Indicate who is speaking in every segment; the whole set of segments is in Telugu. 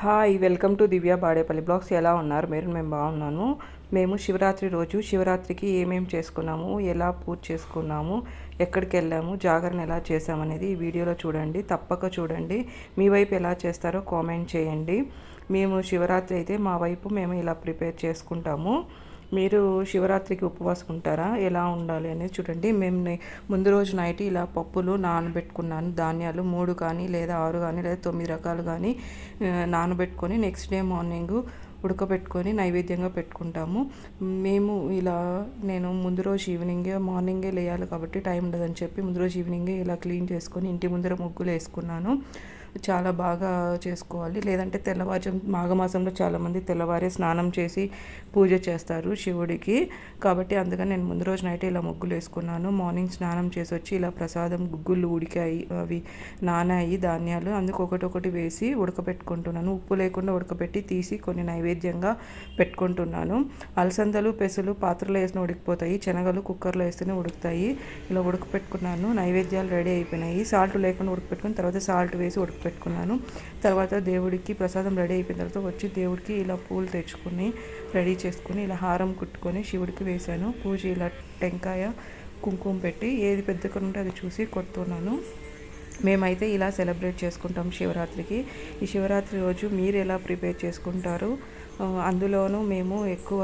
Speaker 1: Hi welcome to Divya Badepalli blogs. ఎలా ఉన్నారు? మీరు మేము బాగున్నాను. మేము శివరాత్రి రోజు శివరాత్రికి ఏమేమి చేసుకున్నాము? ఎలా పూజ చేసుకున్నాము? ఎక్కడికి వెళ్ళాము? జాగరణ ఎలా చేసామనేది ఈ వీడియోలో చూడండి. తప్పక చూడండి. మీ వైపు ఎలా చేస్తారో కామెంట్ చేయండి. మేము శివరాత్రి అయితే మా వైపు మేము ఇలా ప్రిపేర్ చేసుకుంటాము. మీరు శివరాత్రికి ఉపవాసం ఉంటారా? ఎలా ఉండాలి అనేది చూడండి. మేము ముందు రోజు నైట్ ఇలా పప్పులు నానబెట్టుకున్నాను. ధాన్యాలు మూడు కానీ లేదా ఆరు కానీ లేదా తొమ్మిది రకాలు కానీ నానబెట్టుకొని నెక్స్ట్ డే మార్నింగ్ ఉడకబెట్టుకొని నైవేద్యంగా పెట్టుకుంటాము. మేము ఇలా నేను ముందు రోజు ఈవినింగే మార్నింగే లేయాలి కాబట్టి టైం ఉండదని చెప్పి ముందు రోజు ఈవినింగే ఇలా క్లీన్ చేసుకొని ఇంటి ముందర ముగ్గులు వేసుకున్నాను. చాలా బాగా చేసుకోవాలి. లేదంటే తెల్లవారు మాఘమాసంలో చాలామంది తెల్లవారే స్నానం చేసి పూజ చేస్తారు శివుడికి. కాబట్టి అందుకని నేను ముందు రోజు నైట్ ఇలా ముగ్గులు వేసుకున్నాను. మార్నింగ్ స్నానం చేసి వచ్చి ఇలా ప్రసాదం గుగ్గులు ఉడికాయి అవి నానాయి ధాన్యాలు. అందుకు ఒకటి వేసి ఉడకపెట్టుకుంటున్నాను. ఉప్పు లేకుండా ఉడకబెట్టి తీసి కొన్ని నైవేద్యంగా పెట్టుకుంటున్నాను. అలసందలు పెసలు పాత్రలో వేసిన ఉడికిపోతాయి. శనగలు కుక్కర్లో వేస్తేనే ఉడుకుతాయి. ఇలా ఉడకపెట్టుకున్నాను. నైవేద్యాలు రెడీ అయిపోయినాయి. సాల్ట్ లేకుండా ఉడకపెట్టుకుని తర్వాత సాల్ట్ వేసి పెట్టుకున్నాను. తర్వాత దేవుడికి ప్రసాదం రెడీ అయిపోయిన తర్వాత వచ్చి దేవుడికి ఇలా పూలు తెచ్చుకొని రెడీ చేసుకుని ఇలా హారం కుట్టుకొని శివుడికి వేశాను. పూజ ఇలా టెంకాయ కుంకుమ పెట్టి ఏది పెద్దగా ఉంటే అది చూసి కొడుతున్నాను. మేమైతే ఇలా సెలబ్రేట్ చేసుకుంటాం శివరాత్రికి. ఈ శివరాత్రి రోజు మీరు ఎలా ప్రిపేర్ చేసుకుంటారు? అందులోనూ మేము ఎక్కువ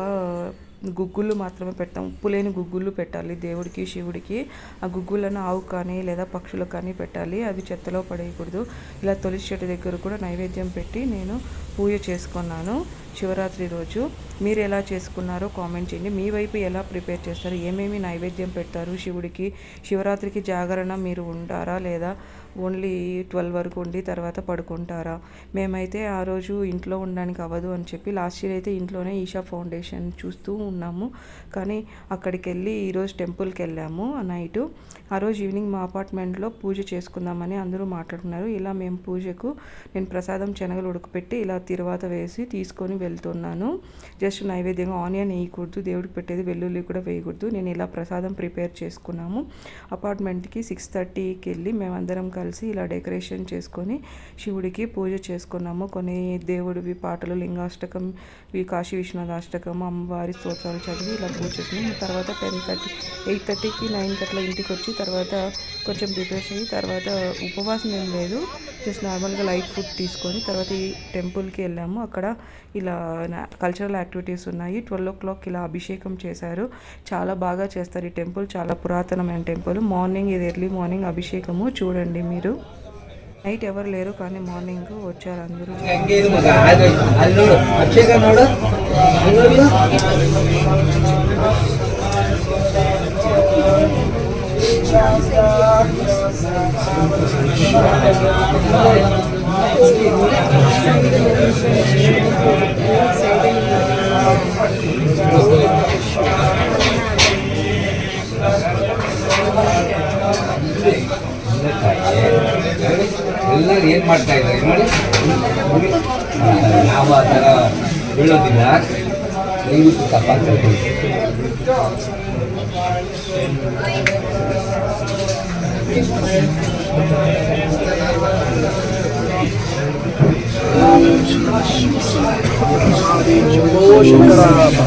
Speaker 1: గుగ్గులు మాత్రమే పెడతాం. ఉప్పు లేని గుగ్గులు పెట్టాలి. దేవుడికి శివుడికి ఆ గుగ్గులను ఆవు కానీ లేదా పక్షులకు కానీ పెట్టాలి. అవి చెత్తలో పడేయకూడదు. ఇలా తులసి చెట్టు దగ్గర కూడా నైవేద్యం పెట్టి నేను పూజ చేసుకున్నాను. శివరాత్రి రోజు మీరు ఎలా చేసుకున్నారో కామెంట్ చేయండి. మీ వైపు ఎలా ప్రిపేర్ చేస్తారు? ఏమేమి నైవేద్యం పెడతారు? శివుడికి శివరాత్రికి జాగరణ మీరు ఉంటారా లేదా? ఓన్లీ ట్వెల్వ్ వరకు ఉండి తర్వాత పడుకుంటారా? మేమైతే ఆ రోజు ఇంట్లో ఉండడానికి అవ్వదు అని చెప్పి లాస్ట్ ఇయర్ అయితే ఇంట్లోనే ఈషా ఫౌండేషన్ చూస్తూ ఉన్నాము. కానీ అక్కడికి వెళ్ళి ఈరోజు టెంపుల్కి వెళ్ళాము ఆ ఆ రోజు ఈవినింగ్ మా అపార్ట్మెంట్లో పూజ చేసుకుందామని అందరూ మాట్లాడుతున్నారు ఇలా మేము పూజకు నేను ప్రసాదం శనగలు ఉడకపెట్టి ఇలా తిరువాత వేసి తీసుకొని వెళ్తున్నాను. జస్ట్ నైవేద్యంగా ఆనియన్ వేయకూడదు దేవుడికి పెట్టేది వెల్లుల్లి కూడా వేయకూడదు. నేను ఇలా ప్రసాదం ప్రిపేర్ చేసుకున్నాము. అపార్ట్మెంట్కి సిక్స్ థర్టీకి వెళ్ళి మేమందరం కలిసి ఇలా డెకరేషన్ చేసుకొని శివుడికి పూజ చేసుకున్నాము. కొన్ని దేవుడివి పాటలు లింగాష్టకం కాశీ విశ్వనాథ అష్టకం అమ్మవారి స్తోత్రాలు చదివి ఇలా పూజ చేసుకున్నాము. తర్వాత టెన్ థర్టీ ఎయిట్ థర్టీకి నైన్ అట్లా ఇంటికి వచ్చి తర్వాత కొంచెం ప్రిపేర్ అయ్యి తర్వాత ఉపవాసం ఏం లేదు. జస్ట్ నార్మల్గా లైట్ ఫుడ్ తీసుకొని తర్వాత ఈ టెంపుల్కి వెళ్ళాము. అక్కడ ఇలా కల్చరల్ యాక్టివిటీస్ ఉన్నాయి. ట్వెల్వ్ ఓ క్లాక్ ఇలా అభిషేకం చేశారు. చాలా బాగా చేస్తారు ఈ టెంపుల్ చాలా పురాతనమైన టెంపుల్ మార్నింగ్ ఇది ఎర్లీ మార్నింగ్ అభిషేకము. చూడండి మీరు. నైట్ ఎవరు లేరు కానీ మార్నింగ్ వచ్చారు అందరూ.
Speaker 2: Thank you. ಎಲ್ಲರೂ ಏನು ಮಾಡ್ತಾ ಇದ್ದಾರೆ ನೋಡಿ? ನಾವು ಆ ಥರ ಹೇಳೋದಿಲ್ಲ ದಯವಿಟ್ಟು ತಪ್ಪಾಗ್ತದೆ Thank
Speaker 3: Poxa, brava.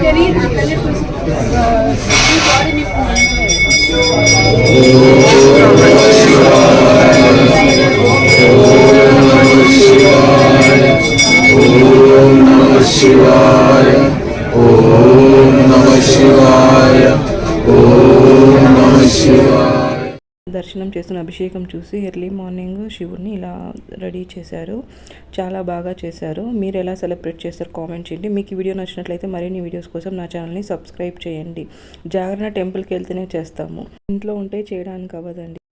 Speaker 3: Querido, cadê Om Namah Shivaya Om Namah Shivaya
Speaker 1: దర్శనం చేసిన అభిషేకం చూసి ఎర్లీ మార్నింగ్ శివుడిని ఇలా రెడీ చేశారు. చాలా బాగా చేశారు. మీరు ఎలా సెలబ్రేట్ చేస్తారు కామెంట్ చేయండి. మీకు ఈ వీడియో నచ్చినట్లయితే మరిన్ని వీడియోస్ కోసం నా ఛానల్ని సబ్స్క్రైబ్ చేయండి. జాగరణ టెంపుల్కి వెళ్తేనే చేస్తాము. ఇంట్లో ఉంటే చేయడానికి అవ్వదండి.